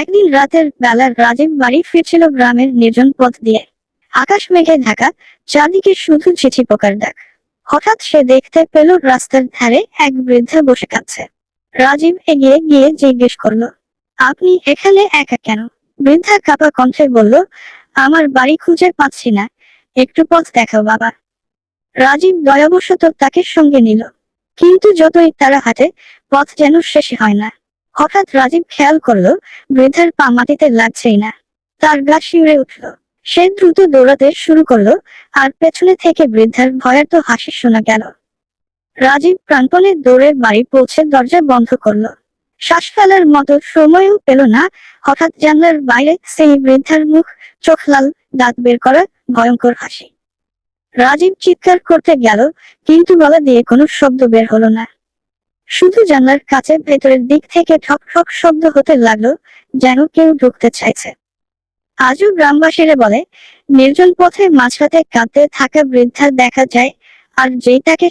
একদিন রাতের বেলা রাজীব বাড়ি ফিরছিল গ্রামের নির্জন পথ দিয়ে। আকাশ মেঘে ঢাকা, চারদিকে শুধু চিঠি পোকার ডাক। হঠাৎ সে দেখতে পেল রাস্তার ধারে এক বৃদ্ধা বসে কাঁদছে। রাজীব এগিয়ে গিয়ে জিজ্ঞেস করল, আপনি এখানে একা কেন? বৃদ্ধা কাপা কণ্ঠে বলল, আমার বাড়ি খুঁজে পাচ্ছি না। একটু পথ দেখাও বাবা। রাজীব দয়াবশত তাকে সঙ্গে নিল। কিন্তু যতই তারা হাঁটে পথ যেন শেষ হয় না। হঠাৎ রাজীব খেয়াল করল, বৃদ্ধার পা মাটিতে লাগছেই না। তার গা শিউরে উঠল। সে দ্রুত দৌড়াতে শুরু করল, আর পেছনে থেকে বৃদ্ধার ভয়ার্ত হাসি শোনা গেল। রাজীব প্রাণপণে দৌড়ে বাড়ি পৌঁছে দরজা বন্ধ করল। শ্বাস ফেলার মতো সময়ও পেল না। হঠাৎ জানলার বাইরে সেই বৃদ্ধার মুখ, চোখ লাল, দাঁত বের করা ভয়ঙ্কর হাসি। রাজীব চিৎকার করতে গেল, কিন্তু গলা দিয়ে কোনো শব্দ বের হলো না। শুধু জানলার কাছে ভেতরের দিক থেকে ঠক ঠক শব্দ হতে লাগল, যেন কেউ ঢুকতে চাইছে। আজও গ্রামবাসীরা বলে, নির্জন পথে মাঝরাতে কাঁদতে থাকা বৃদ্ধা দেখা যায়, আর যেই তাকে